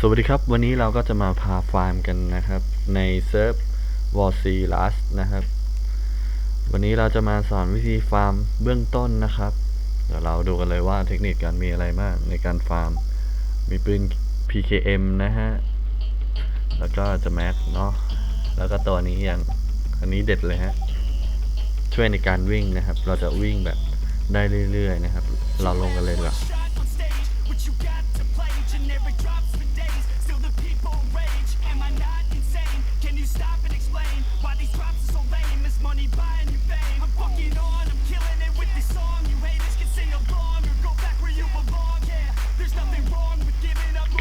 สวัสดีครับ วันนี้เราก็จะมาพาฟาร์มกันนะครับ ในเซิร์ฟวอร์ซีลัสนะครับ วันนี้เราจะมาสอนวิธีฟาร์มเบื้องต้นนะครับ เดี๋ยวเราดูกันเลยว่าเทคนิคการมีอะไรบ้างในการฟาร์ม มีปืน PKM นะฮะ แล้วก็จะแม็กเนาะแล้วก็ตัวนี้อย่างอันนี้เด็ดเลยฮะ ช่วยในการวิ่งนะครับ เราจะวิ่งแบบได้เรื่อยๆนะครับ เราลงกันเลยดีกว่า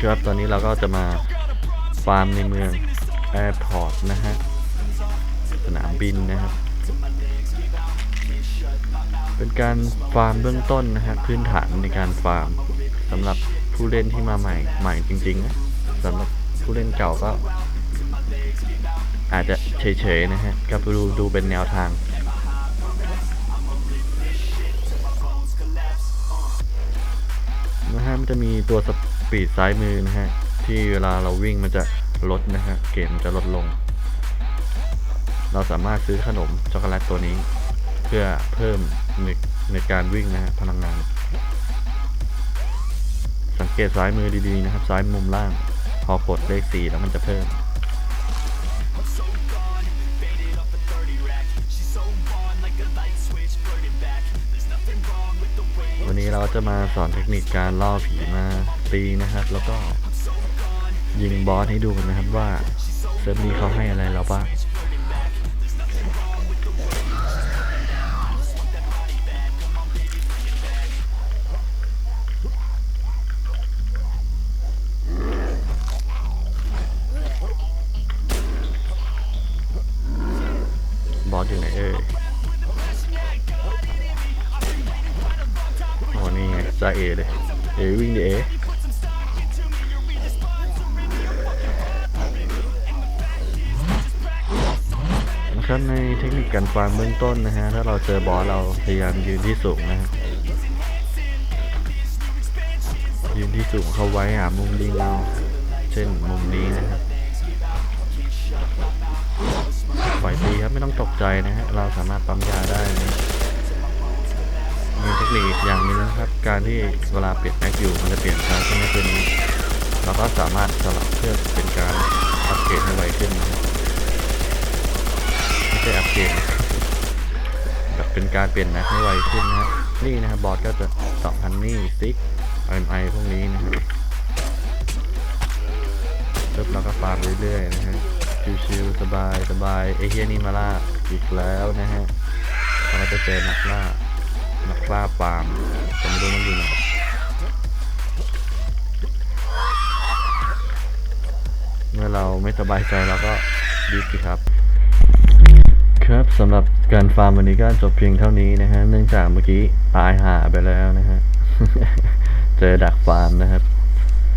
ครับตอนนี้เราก็จะมาฟาร์มในเมืองแอร์พอร์ตนะฮะ สนามบินนะครับ เป็นการฟาร์มเบื้องต้นนะฮะ พื้นฐานในการฟาร์มสำหรับผู้เล่นที่มาใหม่ใหม่จริงๆนะสำหรับผู้เล่นเก่าก็อาจจะเฉยๆนะฮะก็ดูดูเป็นแนวทาง มันจะมีตัวสปีดซ้ายมือนะฮะ ที่เวลาเราวิ่งมันจะลดนะฮะ เกมันจะลดลง เราสามารถซื้อขนมช็อกโกแลตตัวนี้ เพื่อเพิ่มในในการวิ่งนะฮะพลังงาน สังเกตซ้ายมือดีๆนะครับ ซ้ายมุมล่าง พอกดเลขสี่แล้วมันจะเพิ่ม นี้เราจะมาสอนเทคนิคการล่อผีมาตีนะครับ แล้วก็ยิงบอสให้ดูกันนะครับว่าเซิร์ฟนี้เขาให้อะไรเราบ้าง จ่าเอเลยเอวิ่งดิเอนะครับในเทคนิคการฟาร์มเบื้องต้นนะฮะ ถ้าเราเจอบอสเราพยายามยืนที่สูงนะฮะยืนที่สูงเข้าไว้หามุมดีเราเช่นมุมนี้นะครับปล่อยตีครับไม่ต้องตกใจนะฮะเราสามารถปั๊มยาได้นะ คนิคอีกอย่างนึงนะครับ การที่เวลาเปลี่ยนแม็กอยู่มันจะเปลี่ยนช้าใช่ไหมตัวนี้เราก็สามารถสลับเพื่อเป็นการอัปเกรดให้ไวขึ้นนะครับไม่ใช่อัปเกรดแบบเป็นการเปลี่ยนแม็กให้ไวขึ้นนะฮะนี่นะครับบอสก็จะสองพันนี่ซิกไอไอพวกนี้นะครับเริ่มเราก็ฟาร์มเรื่อยๆนะฮะชิวๆสบายสบายไอเฮียนี่มาล่าอีกแล้วนะฮะเราก็จะเจอนักล่า นักล่าปามผมไม่รู้มันอยู่ไหนเมื่อเราไม่สบายใจเราก็ดีสิครับ ครับสำหรับการฟาร์มวันนี้ก็จบเพียงเท่านี้นะฮะ เนื่องจากเมื่อกี้ตายหาไปแล้วนะฮะ เจอดักฟาร์มนะครับ